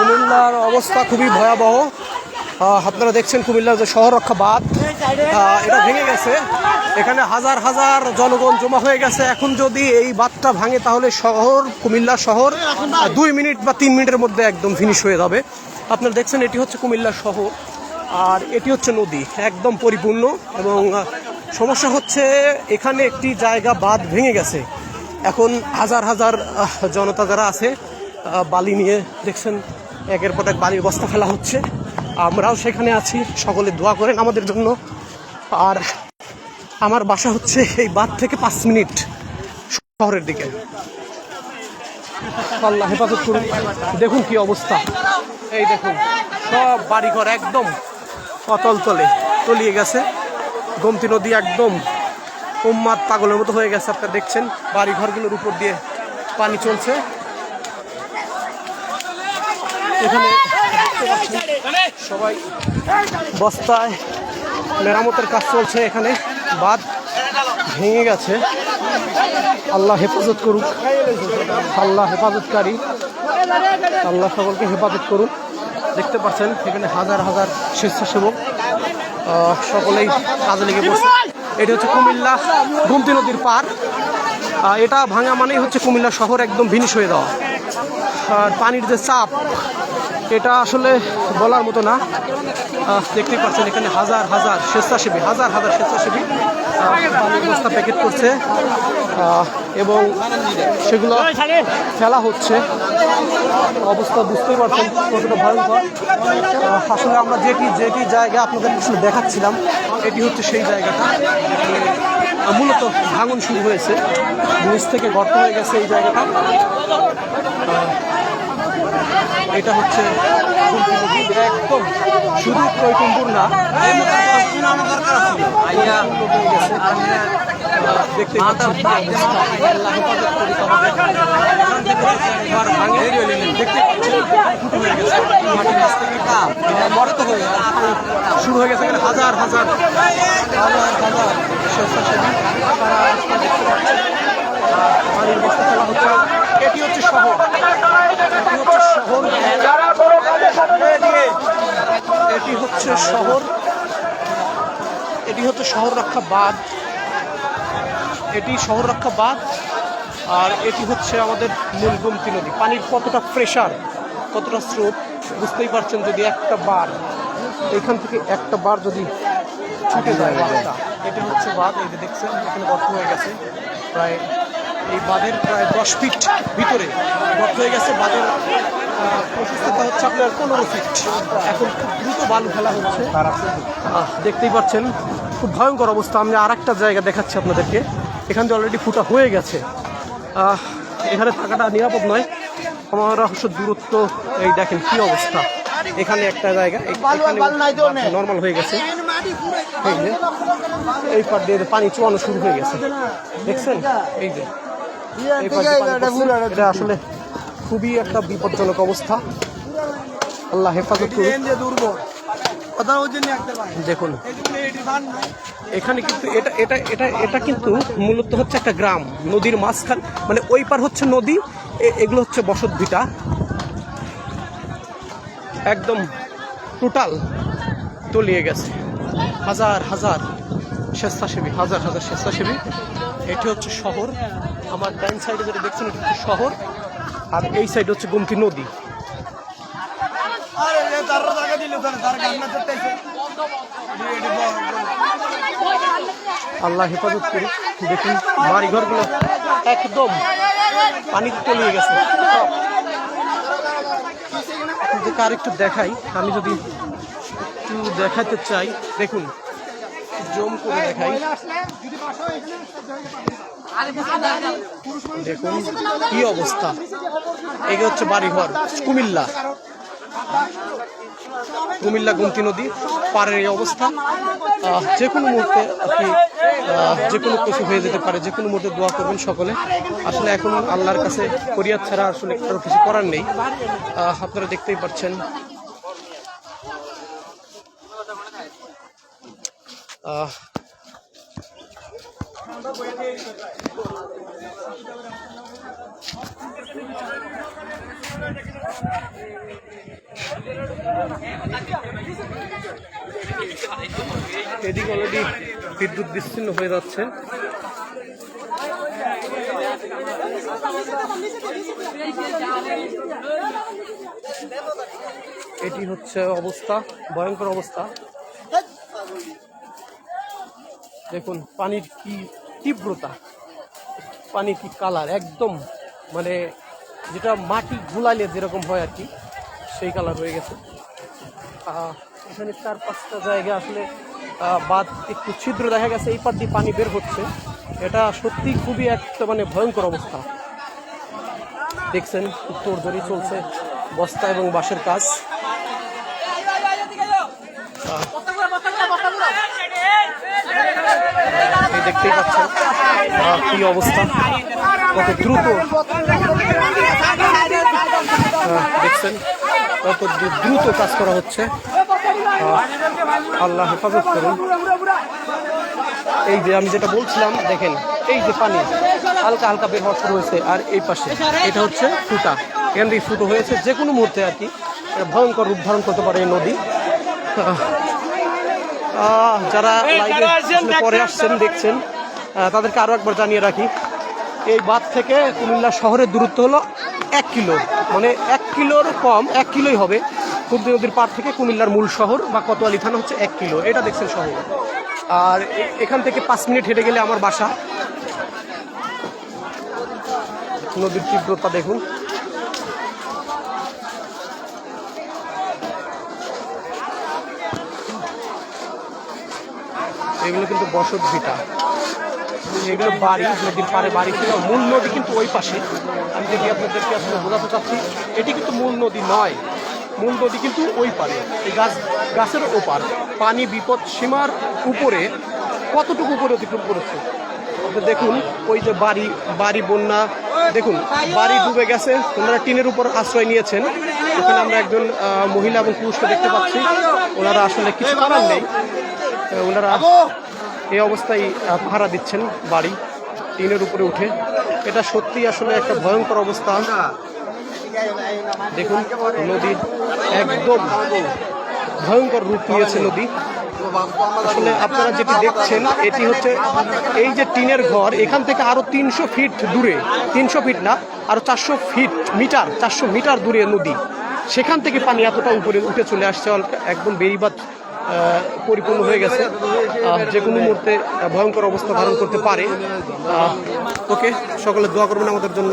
কুমিল্লার অবস্থা খুবই ভয়াবহ। আপনারা দেখছেন কুমিল্লার যে শহর রক্ষা বাঁধ এটা ভেঙে গেছে। এখানে হাজার হাজার জনগণ জমা হয়ে গেছে। এখন যদি এই বাঁধটা ভাঙে তাহলে শহর, কুমিল্লা শহর দুই মিনিট বা তিন মিনিটের মধ্যে একদম ফিনিশ হয়ে যাবে। আপনারা দেখছেন এটি হচ্ছে কুমিল্লা শহর। আর এটি হচ্ছে নদী, একদম পরিপূর্ণ। এবং সমস্যা হচ্ছে এখানে একটি জায়গা বাঁধ ভেঙে গেছে। এখন হাজার হাজার জনতা যারা আছে বালি নিয়ে দেখছেন একের পর এক বালির বস্তা ফেলা হচ্ছে। আমরাও সেখানে আছি, সকলে দোয়া করেন আমাদের জন্য। আর আমার বাসা হচ্ছে এই বাঁধ থেকে পাঁচ মিনিট শহরের দিকে। আল্লাহ হেফাজত করুন। দেখুন কি অবস্থা। এই দেখুন, সব বাড়িঘর একদম অতল তলে তলিয়ে গেছে। গোমতি নদী একদম উম্মাদ পাগলের মতো হয়ে গেছে, আপনারা দেখছেন। বাড়ি ঘরগুলোর উপর দিয়ে পানি চলছে। এখানে সবাই বস্তায় মেরামতের কাজ চলছে এখানে। বাদ ভেঙে গেছে। আল্লাহ হেফাজত করুক। আল্লাহ হেফাজতকারী আল্লাহ সকলকে হেফাজত করুন। দেখতে পাচ্ছেন, এখানে হাজার হাজার স্বেচ্ছাসেবক সকলেই কাজে লেগে পড়ছে। এটি হচ্ছে কুমিল্লা গুমতি নদীর পার। এটা ভাঙা মানেই হচ্ছে কুমিল্লা শহর একদম ভিনিশ হয়ে যাওয়া। আর পানির যে চাপ এটা আসলে বলার মতো না। আহ, দেখতেই পাচ্ছেন এখানে হাজার হাজার স্বেচ্ছাসেবী হাজার হাজার স্বেচ্ছাসেবী বস্তা প্যাকেট করছে। এবং সেগুলো ফেলা হচ্ছে। অবস্থা বুঝতেই পারছেন কতটা ভয়ঙ্কর। আসলে আমরা যেটি যেটি জায়গা আপনাদের আসলে দেখাচ্ছিলাম এটি হচ্ছে সেই জায়গাটা। মূলত ভাঙন শুরু হয়েছে। নিচ থেকে গর্ত হয়ে গেছে এই জায়গাটা। এটা হচ্ছে একদম শুধু কৈটুম্বুর না দেখতে। শুরু হয়ে গেছে হাজার হাজার হাজার হাজার স্বেচ্ছাসেবী। তারা পানির বস্তা ফেলা হচ্ছে। এটি হচ্ছে শহর। এটি হচ্ছে শহর। এটি হচ্ছে শহর রক্ষা বাঁধ এটি শহর রক্ষা বাঁধ আর এটি হচ্ছে আমাদের মূল গোমতি নদী। পানির কতটা প্রেশার কতটা স্রোত, বুঝতেই পারছেন যদি একটা বার, এখান থেকে একটা বার যদি ছুটে যায় বাঁধটা, এটা হচ্ছে বাঁধ, এই যে দেখছেন, এখানে গর্ত হয়ে গেছে। প্রায় এই বাঁধের প্রায় দশ ফিট ভিতরে গর্ত হয়ে গেছে। বাঁধের প্রশস্ততা হচ্ছে আপনার পনেরো ফিট এখন খুব দ্রুত বালু ফেলা হচ্ছে। দেখতেই পাচ্ছেন খুব ভয়ঙ্কর অবস্থা। আমি আর একটা জায়গা দেখাচ্ছি আপনাদেরকে। এখান থেকে অলরেডি ফুটা হয়ে গেছে। এখানে থাকাটা নিরাপদ নয়। আমার অবশ্য দূরত্ব এই দেখেন কি অবস্থা। এখানে একটা জায়গা নর্মাল হয়ে গেছে। এই পার দিয়ে পানি চুয়ানো শুরু হয়ে গেছে। দেখছেন? এই যে আসলে খুবই একটা বিপজ্জনক অবস্থা। আল্লাহ হেফাজত দেখুন, এখানে কিন্তু এটা এটা এটা এটা কিন্তু মূলত হচ্ছে একটা গ্রাম, নদীর মাঝখান মানে ওই পার হচ্ছে নদী এগুলো হচ্ছে বসত ভিটা একদম টোটাল তলিয়ে গেছে। হাজার হাজার স্বেচ্ছাসেবী, হাজার হাজার স্বেচ্ছাসেবী। এটি হচ্ছে শহর। আমার ডাইন সাইডে যেটা দেখছেন, এটি শহর। আর এই সাইড হচ্ছে গুমতি নদী। আল্লাহ হেফাজত করি। দেখুন বাড়ি ঘরগুলো একদম পানিতে তলিয়ে গেছে। আপনাদেরকে আর একটু দেখাই। আমি যদি একটু দেখাতে চাই দেখুন জম করে দেখাই। দেখুন কি অবস্থা? এগে হচ্ছে বাড়িঘর কুমিল্লা। কুমিল্লা গুমতি নদী পাড়ের এই অবস্থা। যে কোনো মুহূর্তে আপনি যে কোনো কিছু হয়ে যেতে পারে যে কোনো মুহূর্তে দোয়া করবেন সকলে। আসলে এখন আল্লাহর কাছে ফরিয়াদ ছাড়া আসলে কারও কিছু করার নেই। আপনারা দেখতেই পাচ্ছেন। আহ, এদিকে অলরেডি বিদ্যুৎ বিচ্ছিন্ন হয়ে যাচ্ছে। এটি হচ্ছে অবস্থা ভয়ঙ্কর অবস্থা। দেখুন পানির কি তীব্রতা, পানির কি কালার একদম মানে যেটা মাটি গুলালে যেরকম হয় আর কি, সেই কালার হয়ে গেছে। এখানে চার পাঁচটা জায়গা আসলে বাঁধ একটু ছিদ্র দেখা গেছে, এই পার দিয়ে পানি বের হচ্ছে। এটা সত্যি খুবই একটা মানে ভয়ঙ্কর অবস্থা। দেখছেন, উত্তর জড়ি চলছে বস্তা এবং বাঁশের কাজ এই দেখতেই পাচ্ছেন। কি অবস্থা? কত দ্রুত। দেখছেন কত দ্রু- দ্রুত কাজ করা হচ্ছে। আল্লাহ হেফাজত করুন। এই যে আমি যেটা বলছিলাম, দেখেন, এই যে পানি হালকা হালকা বের হওয়া শুরু হয়েছে, আর এই পাশে এটা হচ্ছে ফুটা। এখান ফুটো হয়েছে যে কোনো মুহূর্তে আর কি। ভয়ঙ্কর রূপ ধারণ করতে পারে এই নদী। যারা লাইভে পরে আসছেন দেখছেন তাদেরকে আরও একবার জানিয়ে রাখি। এই বাঁধ থেকে কুমিল্লা শহরের দূরত্ব হলো এক কিলো। মানে এক কিলোর কম এক কিলোই হবে। খুর্দি নদীর পাড় থেকে কুমিল্লার মূল শহর বা কোতোয়ালি থানা হচ্ছে এক কিলো। এটা দেখছেন শহর আর এখান থেকে পাঁচ মিনিট হেঁটে গেলে আমার বাসা। নদীর তীব্রতা দেখুন। এগুলো কিন্তু বসত ভিটা। এগুলো বাড়ি, নদীর পাড়ে বাড়ি ছিল, মূল নদী কিন্তু ওই পাশে। আমি যদি আপনাদেরকে আসলে বোঝাতে চাচ্ছি, এটি কিন্তু মূল নদী নয়। মূল নদী কিন্তু ওই পারে এই গাছ, গাছের ওপার। পানি বিপদ সীমার উপরে কতটুকু উপরে অতিক্রম করেছে? দেখুন, ওই যে বাড়ি বাড়ি বন্যা, দেখুন, বাড়ি ডুবে গেছে। ওনারা টিনের উপর আশ্রয় নিয়েছেন। এখানে আমরা একজন মহিলা এবং পুরুষকে দেখতে পাচ্ছি। ওনারা আসলে কিছু করার নেই। ওনারা এই অবস্থায় পাহারা দিচ্ছেন বাড়ি টিনের উপরে উঠে। এটা সত্যি আসলে একটা ভয়ঙ্কর অবস্থা। দেখুন নদীর একদম ভয়ঙ্কর রূপ নিয়েছে নদী। আসলে আপনারা যেটি দেখছেন এটি হচ্ছে এই যে টিনের ঘর এখান থেকে আরও তিনশো ফিট দূরে তিনশো ফিট না আরও চারশো ফিট মিটার চারশো মিটার দূরে নদী। সেখান থেকে পানি এতটা উপরে উঠে চলে আসছে একদম বেড়িবাদ আহ, পরিপূর্ণ হয়ে গেছে। যে কোনো মুহূর্তে ভয়ঙ্কর অবস্থা ধারণ করতে পারে। ওকে, সকলে দোয়া করবেন আমাদের জন্য।